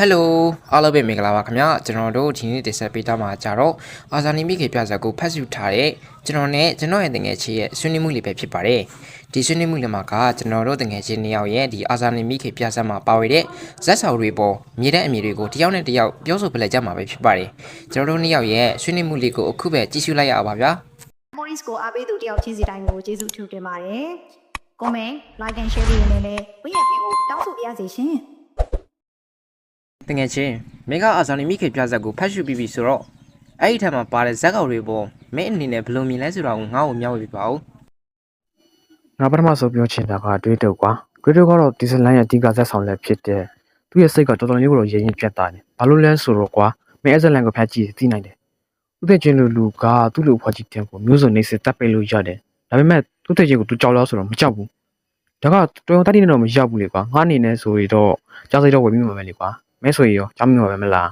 ဟယ်လိုအားလုံးပဲမင်္ဂလာပါခင်ဗျာကျွန်တော်တို့ဒီနေ့တင်ဆက်ပေးထားမှာကြတော့အာဇာနည်မိခေပြဇာတ်ကိုဖတ်စုထားတဲ့ကျွန်တော်နဲ့ကျွန်တော်ရဲ့တငယ်ချင်းရဲ့ဆွေးနွေးမှုလေးပဲဖြစ်ပါတယ်ဒီဆွေးနွေးမှုလေးမှာကကျွန်တော်တို့တငယ်ချင်းနှစ်ယောက်ရဲ့ဒီအာဇာနည်မိခေပြဇာတ်မှာပါဝေတဲ့ဇက်ဆောင်တွေပေါ်မြေတဲ့အမြင်တွေကိုတစ်ယောက်နဲ့တစ်ယောက်ပြောဆိုပြလိုက်ကြမှာပဲဖြစ်ပါတယ်ကျွန်တော်တို့နှစ်ယောက်ရဲ့ဆွေးနွေးမှုလေးကိုအခုပဲကြည့်ရှုလိုက်ရအောင်ပါဗျာ Morris ကိုအားပေးသူတယောက်ချင်းစီတိုင်းကိုကျေးဇူးထူတင်ပါတယ်။ Comment, Like and Share ပေးရင်းနဲ့လည်းဝိရပေးဖို့တောင်းဆိုပါရစေရှင်။ တငယ်ချင်းမင်းကအာဇာနည်မိခေပြဇာတ်ကိုဖတ်ရှုပြီးပြီဆိုတော့အဲ့ဒီထက်မှာပါတဲ့ဇက်ကောင်တွေပေါ်မင်းအနေနဲ့ဘယ်လိုမြင်လဲဆိုတာကိုငါ့ကိုမျှဝေပြပါဦးငါပထမဆုံးပြောချင်တာကတွေးတုပ်ကွာတွေးတုပ်ကတော့ဒီဇလန်ရဲ့အဓိကဇက်ဆောင်လည်းဖြစ်တဲ့သူ့ရဲ့စိတ်ကတော်တော်လေးကိုတော့ရရင်ပြတ်သားတယ်ဘာလို့လဲဆိုတော့ကွာမင်းအဲ့ဇလန်ကိုဖျက်ကြည့်သိနိုင်တယ်သူ့တဲ့ချင်းလူလူကသူ့လူဖွားကြည့်တဲ့ကိုမျိုးစုံနေစစ်တပ်ပိတ်လို့ရတယ်ဒါပေမဲ့သူ့တဲ့ချင်းကိုသူကြောက်လို့ဆိုတော့မကြောက်ဘူးဒါကတော်တော်တတိနဲ့တော့မရောက်ဘူးလေကွာငါအနေနဲ့ဆိုရင်တော့ကြောက်စိတ်တော့ဝင်ပြီးမှာပဲလေကွာ မဲဆိုရင်ရောကြောက်မိမှာပဲမလား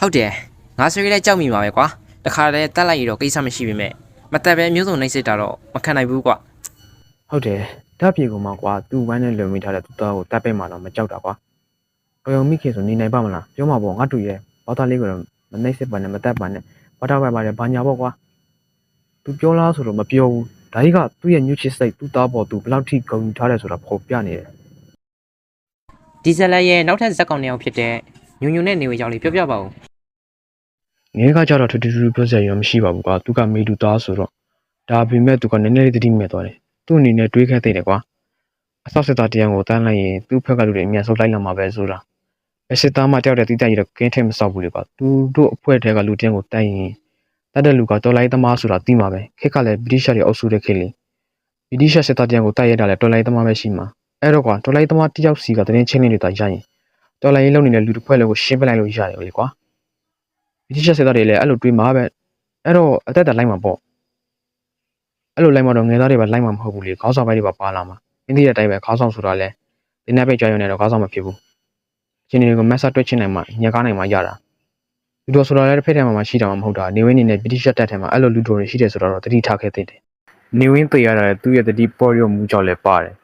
ဟုတ်တယ်ငါဆိုရင်လည်းကြောက်မိပါပဲကွာတခါတည်းတက်လိုက်ရတော့ကိစ္စမရှိပေမဲ့မတက်ပဲမျိုးစုံနှိမ့်စစ်တာတော့မခံနိုင်ဘူးကွာဟုတ်တယ်ဓာတ်ပြေကောင်မကွာသူ့ဝိုင်းနဲ့လုံမိထားတဲ့သူ့သားကိုတပ်ပိတ်မှတော့မကြောက်တာကွာတော်ရုံမိခင်ဆိုနေနိုင်ပါမလားပြောမှာပေါ့ငါတူရဲ့ဘာသာလေးကတော့မနှိမ့်စစ်ပါနဲ့မတက်ပါနဲ့ဘာသာပဲပါတယ်ဘာညာပေါ့ကွာသူပြောလားဆိုတော့မပြောဘူးဒါကြီးကသူ့ရဲ့ညှို့ချစ်စိတ်သူ့သားပေါ်သူဘယ်လောက်ထိဂုဏ်ယူထားတယ်ဆိုတာပေါ်ပြနေတယ် ဒီဇယ်လက်ရဲ့နောက်ထပ်ဇက်ကောင်တစ်ယောက်ဖြစ်တဲ့ညွညွနဲ့နေဝေကြောင့်လေးပြောပြပါဦးငယ်ကကြတော့ထူးထူးထူးပြောစရာရောမရှိပါဘူးကွာသူကမေတူသားဆိုတော့ဒါပေမဲ့သူကနည်းနည်းလေးတတိမဲ့သွားတယ်သူ့အနေနဲ့တွေးခဲ့သေးတယ်ကွာအဆောက်စစ်သားတရားကိုတန်းလိုက်ရင်သူ့ဖက်ကလူတွေအများဆုံးလိုက်လာမှာပဲဆိုတာဘယ်စစ်သားမှတယောက်တည်းတိကျရတော့ကင်းထဲမဆောက်ဘူးလေကွာသူတို့အဖွဲ့ထဲကလူတယောက်ကိုတိုက်ရင်တတ်တဲ့လူကတော်လိုက်သမားဆိုတာသိမှာပဲခက်ကလည်းဗြိတိရှတွေအုပ်စုတဲ့ခေတ်လေဗြိတိရှစစ်သားတရားကိုတိုက်ရတာလည်းတော်လိုက်သမားပဲရှိမှာ အဲ့တော့ကွာတော်လိုက်သမားတယောက်စီကတရင်ချင်းလေးတွေတာရရင်တော်လိုက်ရေးလုံနေတဲ့လူတစ်ဖွဲ့လုံးကိုရှင်းပလိုက်လို့ရတယ်လေကွာဗြိတိရှစစ်သားတွေလည်းအဲ့လိုတွေးမှာပဲအဲ့တော့အသက်တာလိုက်မှာပေါ့အဲ့လိုလိုက်မှာတော့ငယ်သားတွေပဲလိုက်မှာမဟုတ်ဘူးလေခေါင်းဆောင်ပိုင်းတွေပါပါလာမှာအင်းဒီရဲ့အတိုင်းပဲခေါင်းဆောင်ဆိုတာလဲဒီနေ့ပဲကြောက်ရွံ့နေတော့ခေါင်းဆောင်မဖြစ်ဘူးအချင်းတွေကိုမက်ဆာတွက်ချင်နိုင်မှညကားနိုင်မှရတာလူတော်ဆိုတာလည်းတစ်ဖက်ထဲမှာမှရှိတာမှမဟုတ်တာနေဝင်းနေနဲ့ဗြိတိရှတပ်ထဲမှာအဲ့လိုလူတော်တွေရှိတယ်ဆိုတော့တတိထားခဲ့တဲ့တယ်နေဝင်းသိရတာလည်းသူ့ရဲ့တတိပေါ်ရုံမူကြောင့်လည်းပါတယ်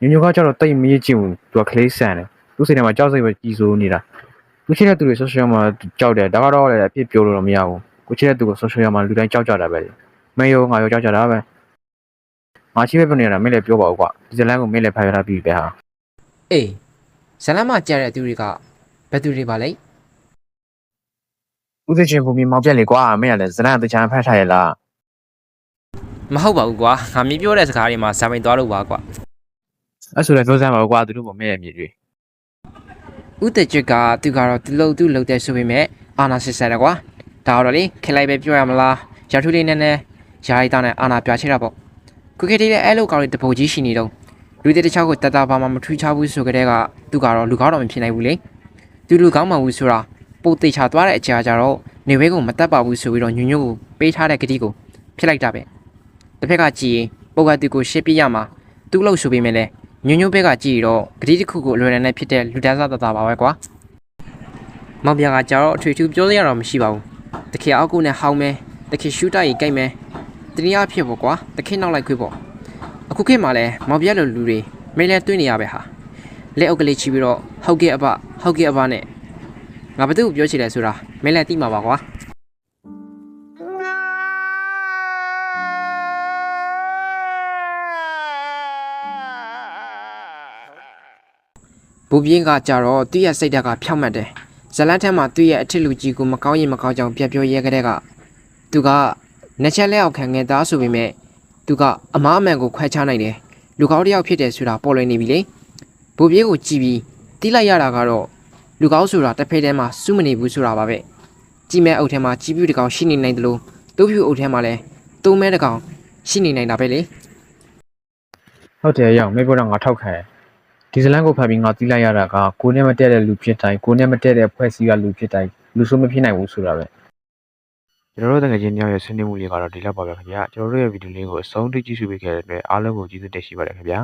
ညညကကျတော့တိတ်မရချင်ဘူးသူကကလေးဆန်တယ်သူ့စိတ်ထဲမှာကြောက်စိတ်ပဲကြီးစိုးနေတာကိုချစ်တဲ့သူတွေ social မှာကြောက်တယ်ဒါကတော့လည်းအဖြစ်ပြောလို့တော့မရဘူးကိုချစ်တဲ့သူကို social မှာလူတိုင်းကြောက်ကြတာပဲလေမင်းရောငါရောကြောက်ကြတာပဲငါရှိပဲပြနေတာမင်းလည်းပြောပါဦးကွာဒီဇလန်ကိုမင်းလည်းဖတ်ရတာပြီပဲဟာအေးဇလန်မှာကြားတဲ့သူတွေကဘယ်သူတွေပါလဲဦးသိချင်းဘူမီမောင်ပြက်လေကွာမင်းကလည်းဇလန်တချမ်းဖတ်ထားရလားမဟုတ်ပါဘူးကွာငါမြင်ပြောတဲ့စကားတွေမှာဇာပိုင်သွားလို့ပါကွာ အဲ့ဆိုလည်းပြောစမ်းပါဦးကွာသူတို့ပေါ်မင်းရဲ့မြေတွေဥတကျွတ်ကသူကတော့သူလုံသူလုံတဲ့ဆိုပေမဲ့အာနာစစ်ဆက်တယ်ကွာဒါတော့လေခက်လိုက်ပဲပြောရမလားရာထူးလေးနဲ့နဲ့ယာရီတာနဲ့အာနာပြချေတာပေါ့ခုခေတ်တည်းလည်းအဲ့လိုကောင်လေးတပုတ်ကြီးရှိနေတော့လူတွေတခြားကိုတတပါမှမထူးခြားဘူးဆိုကြတဲ့ကသူကတော့လူကောင်းတော့မဖြစ်နိုင်ဘူးလေသူလူကောင်းမှဘူးဆိုတာပိုတေချာသွားတဲ့အကြာကြတော့နေဝဲကိုမတက်ပါဘူးဆိုပြီးတော့ညွညွကိုပေးထားတဲ့ကတိကိုဖြစ်လိုက်တာပဲတစ်ဖက်ကကြည်ရင်ပုဂ္ဂတိကိုရှင်းပြရမှာသူ့လို့ဆိုပေမဲ့လည်း ညွညွဘက်ကကြည်တော့ဂတိတစ်ခုကိုအလွယ်တန်းနဲ့ဖြစ်တဲ့လူတန်းစားတတပါပဲကွာမောင်ပြကကြတော့အထွေထူးပြောစရာတော့မရှိပါဘူး။တခေအောက်ကုနဲ့ဟောင်းမဲတခေရှူတာကြီးကြိုက်မဲတနည်းအားဖြင့်ပေါ့ကွာတခေနောက်လိုက်ခွေးပေါ့အခုခေတ်မှာလဲမောင်ပြလိုလူတွေမဲလဲတွင်းနေရပဲဟာလက်အုပ်ကလေးချီပြီးတော့ဟုတ်ကဲ့အပဟုတ်ကဲ့အပနဲ့ငါဘသူ့ကိုပြောချင်လဲဆိုတာမဲလဲသိမှာပါကွာ ဘူပြင်းကကြတော့သူ့ရဲ့စိတ်ဓာတ်ကဖြောက်မှတ်တယ်ဇလန်ထက်မှာသူ့ရဲ့အထစ်လူကြီးကိုမကောင်းရင်မကောင်းကြောင်ပြတ်ပြောရဲကြတဲ့ကသူကနှစ်ချက်လက်အောက်ခံငယ်သားဆိုပေမဲ့သူကအမားအမှန်ကိုခွဲခြားနိုင်တယ်လူကောင်းတစ်ယောက်ဖြစ်တယ်ဆိုတာပေါ်လွင်နေပြီလေဘိုးပြေးကိုကြည်ပြီးတီးလိုက်ရတာကတော့လူကောင်းဆိုတာတစ်ဖက်တည်းမှာစုမနေဘူးဆိုတာပါပဲကြည်မဲအုပ်ထဲမှာကြီးပြူတစ်ကောင်ရှိနေနိုင်တယ်လို့တူးဖြူအုပ်ထဲမှာလည်းတုံးမဲတစ်ကောင်ရှိနေနိုင်တာပဲလေဟုတ်တယ်ရောက်မင်းပြောတော့ငါထောက်ခံ ဒီဇလန်ကိုဖတ်ပြီးငါသိလိုက်ရတာကကိုနဲ့မတည့်တဲ့လူဖြစ်တိုင်းကိုနဲ့မတည့်တဲ့ဖွဲ့စည်းကလူဖြစ်တိုင်းလူဆိုးမဖြစ်နိုင်ဘူးဆိုတာပဲကျွန်တော်တို့တကယ်ချင်းညောင်ရဲ့ဆွေးနွေးမှုလေးကတော့ဒီလောက်ပါပဲခင်ဗျာကျွန်တော်တို့ရဲ့ဗီဒီယိုလေးကိုအဆုံးထိကြည့်ရှုပေးခဲ့တဲ့အတွက်အားလုံးကိုကျေးဇူးတင်ရှိပါတယ်ခင်ဗျာ